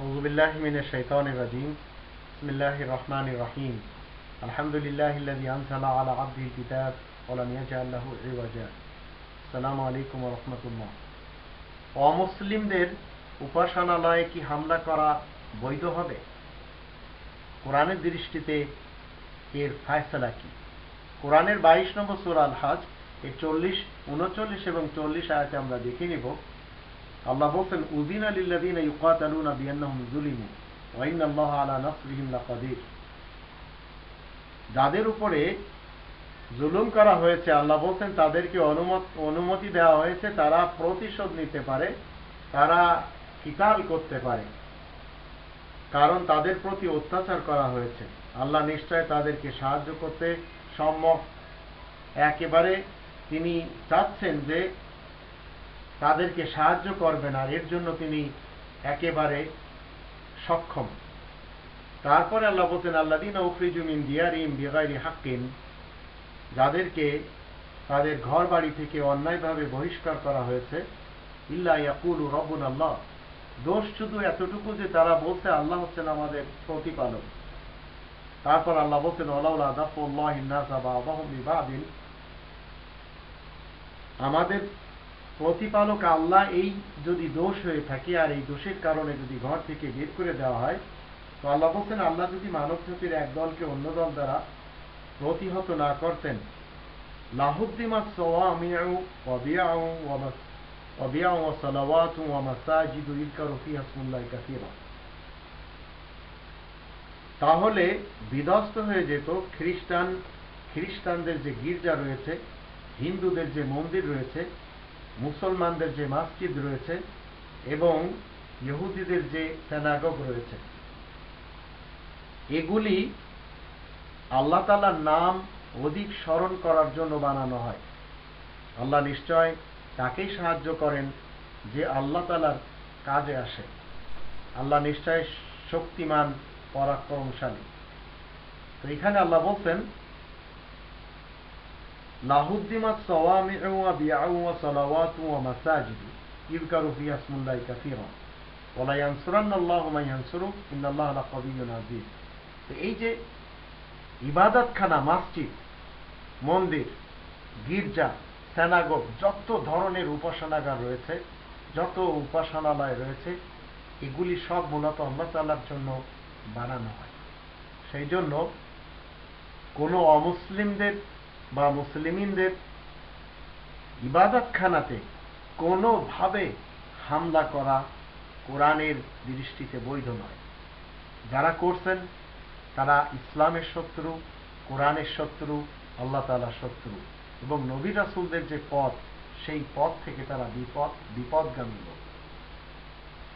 أعوذ بالله من الشيطان الرجيم بسم الله الرحمن الرحيم الحمد لله الذي أنزل على عبده الكتاب ولم يجعل له عوجا السلام عليكم ورحمة الله অমুসলিমদের উপাসনালয়ে কি হামলা করা বৈধ হবে কোরআনের দৃষ্টিতে এর ফায়সালা কি কোরআনের বাইশ নম্বর সুরাল হাজ এর চল্লিশ উনচল্লিশ এবং চল্লিশ আয়াতে আমরা দেখে নিব আল্লাহ বলছেন উদিন আলিল্লাদিন যাদের উপরে জুলুম করা হয়েছে, আল্লাহ বলছেন, তাদেরকে অনুমতি দেওয়া হয়েছে, তারা প্রতিশোধ নিতে পারে, তারা কিতাল করতে পারে, কারণ তাদের প্রতি অত্যাচার করা হয়েছে। আল্লাহ নিশ্চয় তাদেরকে সাহায্য করতে সম্মত একেবারে তিনি চাচ্ছেন যে তাদেরকে সাহায্য করবেন আর এর জন্য তিনি একেবারে সক্ষম। তারপরে আল্লাহ বলছেন আল্লাদিন উফরিজুমিন দিয়ারিম বিগাইরি হাক্কিন যাদেরকে তাদের ঘর বাড়ি থেকে অন্যায়ভাবে বহিষ্কার করা হয়েছে, ইল্লা ইয়াকুল রবুন আল্লাহ দোষ শুধু এতটুকু যে তারা বলছে আল্লাহ হচ্ছেন আমাদের প্রতিপালক। তারপর আল্লাহ বলছেন বিবাদিন আমাদের প্রতিপালক আল্লাহ এই যদি দোষ হয়ে থাকে আর এই দোষের কারণে যদি ঘর থেকে বের করে দেওয়া হয়, তো আল্লাহ বলছেন, আল্লাহ যদি মানব জাতির এক দলকে অন্য দল দ্বারা প্রতিহত না করতেন, লাহুদ্দিমা তাহলে বিধ্বস্ত হয়ে যেত খ্রিস্টান, খ্রিস্টানদের যে গির্জা রয়েছে, হিন্দুদের যে মন্দির রয়েছে মুসলমানদের যে মসজিদ রয়েছে এবং ইহুদিদের যে সেনাগগ রয়েছে। এগুলি আল্লাহ তালার নাম অধিক স্মরণ করার জন্য বানানো হয়। আল্লাহ নিশ্চয় তাকেই সাহায্য করেন যে আল্লাহ তালার কাজে আসে। আল্লাহ নিশ্চয় শক্তিমান, পরাক্রমশালী। তো এখানে আল্লাহ বলছেন বিআউ ওয়া সালাওয়াতু ওয়া মাসাজিদু ইযকারু ফিহা ইসমুল্লাহি কাসীরা। ওয়া লা ইয়ানসুরান্নাল্লাহু মান ইয়ানসুরু ইন্নাল্লাহা লাকাবিয়্যুন এই যে ইবাদতখানা, মসজিদ, মন্দির, গির্জা সেনাগোগ যত ধরনের উপাসনাগার রয়েছে, যত উপাসনালয় রয়েছে, এগুলি সব মূলত আল্লাহ তাল্লার জন্য বানানো হয়। সেই জন্য কোনো অমুসলিমদের বা মুসলিমিনদের ইবাদতখানাতে কোনোভাবে হামলা করা কোরআনের দৃষ্টিতে বৈধ নয়। যারা করছেন, তারা ইসলামের শত্রু, কোরআনের শত্রু, আল্লাহ তালার শত্রু এবং নবী রাসুলদের যে পথ, সেই পথ থেকে তারা বিপদ বিপদগামী লোক।